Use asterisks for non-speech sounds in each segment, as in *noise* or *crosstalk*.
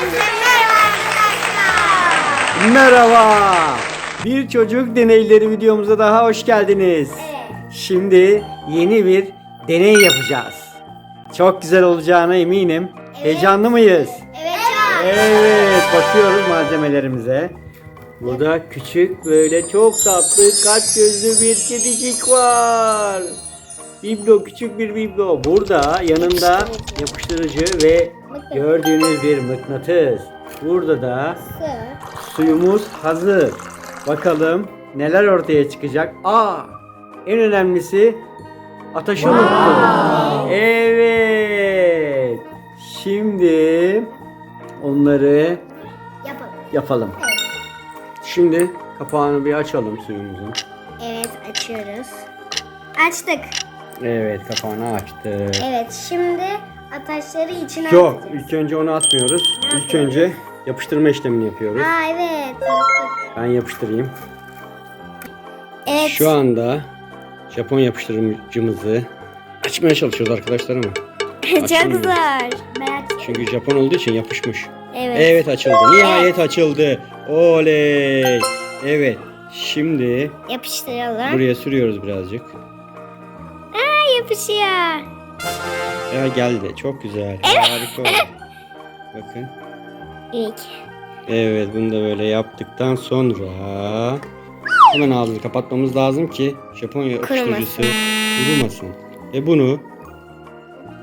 Merhaba arkadaşlar. Merhaba. Bir çocuk deneyleri videomuza daha hoş geldiniz. Evet. Şimdi yeni bir deney yapacağız. Çok güzel olacağına eminim. Heyecanlı mıyız? Evet. Evet, bakıyoruz malzemelerimize. Burada küçük böyle çok tatlı kalp gözlü bir kedicik var. Biblo küçük bir biblo. Burada yanında yapıştırıcı ve gördüğünüz bir mıknatıs. Burada da Su. suyumuz hazır. Bakalım neler ortaya çıkacak. Aa, en önemlisi ataşı unuttum. Evet. Şimdi onları Yapalım. yapalım. Şimdi kapağını bir açalım suyumuzun. Evet açıyoruz. Açtık. Evet kapağını açtık. Evet şimdi ataşları içine Yok atacağız. ilk önce onu atmıyoruz. İlk önce yapıştırma işlemini yapıyoruz. Aa evet. unuttuk. Ben yapıştırayım. Evet. Şu anda Japon yapıştırıcımızı açmaya çalışıyoruz arkadaşlar ama. *laughs* Çok açılmıyor. zor. Çünkü Japon olduğu için yapışmış. Evet. Evet açıldı. Nihayet açıldı. Oley. Evet. Şimdi Yapıştıralım. buraya sürüyoruz birazcık. Aa yapışıyor. Ya geldi. Çok güzel. Harika oldu. Bakın. İlk. Evet bunu da böyle yaptıktan sonra hemen ağzını kapatmamız lazım ki Japon yapıştırıcısı kurumasın. Ve bunu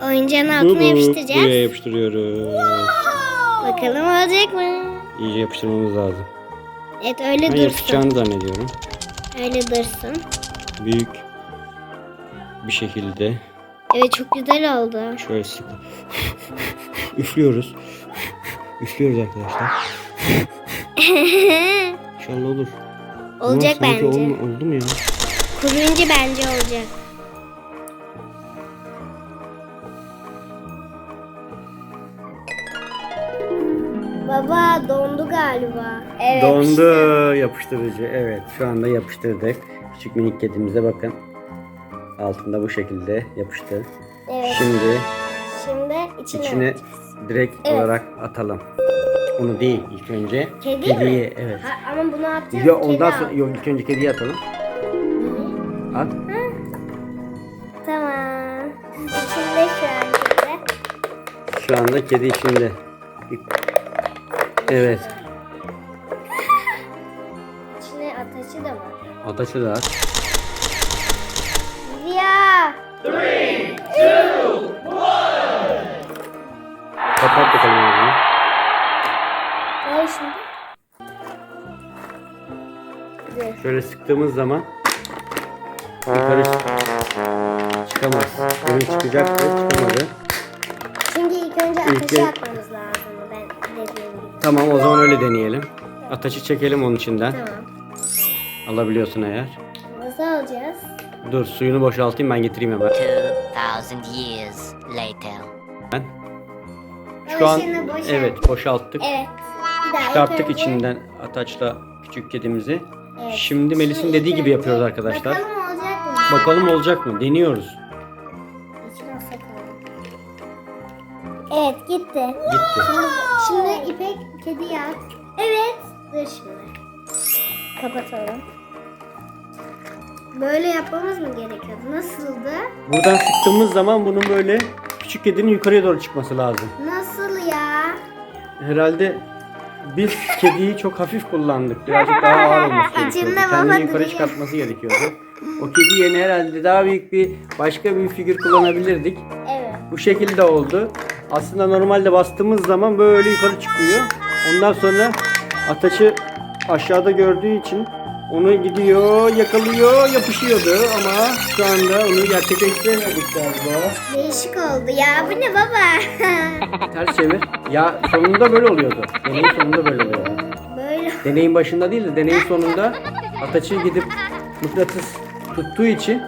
Oyuncağın altına bu- yapıştıracağız. buraya yapıştırıyoruz. Bakalım olacak mı? İyice yapıştırmamız lazım. Evet öyle Ben dursun. yapışacağını zannediyorum. Öyle dursun. Büyük bir şekilde Evet çok güzel oldu. şöyle sık üflüyoruz. Üflüyoruz arkadaşlar. *laughs* İnşallah olur. olacak Ama bence. olma- oldu mu ya? Kuruyunca bence olacak. Baba dondu galiba. Evet. Dondu yapıştırıcı. Evet şu anda yapıştırdık. Küçük minik kedimize bakın. Altında bu şekilde yapıştı. Evet. Şimdi Şimdi içine. içine direkt Evet. olarak atalım. Onu değil ilk önce. Kedi mi? kediyi, Evet. Ha, ama bunu atacağız. Kedi ondan al. sonra yok ilk önce kediyi atalım. At. Tamam. İçinde şu an kedi. Şu anda kedi içinde. Evet. İçine ataşı da var. Ataşı da at. Ya. Kapat bakalım ağzını. Ne şimdi? Şöyle sıktığımız zaman yukarı çıkamaz. Demin çıkacaktı, çıkamadı. Şimdi ilk önce İlk ateşi en- atmamız lazım. Ben dediğim gibi. Tamam o zaman öyle deneyelim. Ataşı çekelim onun içinden. Tamam. Alabiliyorsun eğer. Nasıl alacağız? Dur suyunu boşaltayım ben getireyim hemen. 2000 years later. Ben. Şu an Başını boşalt. evet boşalttık. Evet. Bir daha ilk Çıkarttık önce- içinden ataçla küçük kedimizi. Evet. Şimdi Melis'in Şimdi dediği gibi yapıyoruz arkadaşlar. Bakalım olacak mı? Bakalım olacak mı? Deniyoruz. İçine sakalım. Evet gitti. Gitti. Şimdi, şimdi İpek kedi at. Evet. Dur şimdi. Kapatalım. Böyle yapmamız mı gerekiyordu? Nasıldı? Buradan sıktığımız zaman bunun böyle küçük kedinin yukarıya doğru çıkması lazım. Nasıl ya? Herhalde biz kediyi çok hafif kullandık. Birazcık daha ağır olması *laughs* gerekiyordu. Baba Kendini yukarı duruyor. çıkartması gerekiyordu. O kedi yerine herhalde daha büyük bir başka bir figür kullanabilirdik. Evet. Bu şekilde oldu. Aslında normalde bastığımız zaman böyle yukarı çıkıyor. Ondan sonra ataçı aşağıda gördüğü için onu gidiyor, yakalıyor, yapışıyordu ama şu anda onu gerçekleştiremedik galiba. Değişik oldu ya. Bu ne baba? *laughs* Ters çevir. Ya sonunda böyle oluyordu. Deneyin sonunda böyle oluyordu. Böyle. Deneyin başında değil de deneyin sonunda ataçı gidip mıknatıs tuttuğu için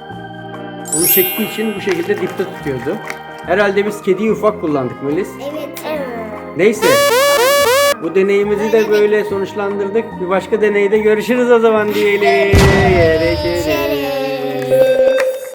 onu çektiği için bu şekilde dipte tutuyordu. Herhalde biz kediyi ufak kullandık Melis. Evet. Evet. Neyse. Bu deneyimizi de böyle sonuçlandırdık. Bir başka deneyde görüşürüz o zaman diyelim. Görüşürüz.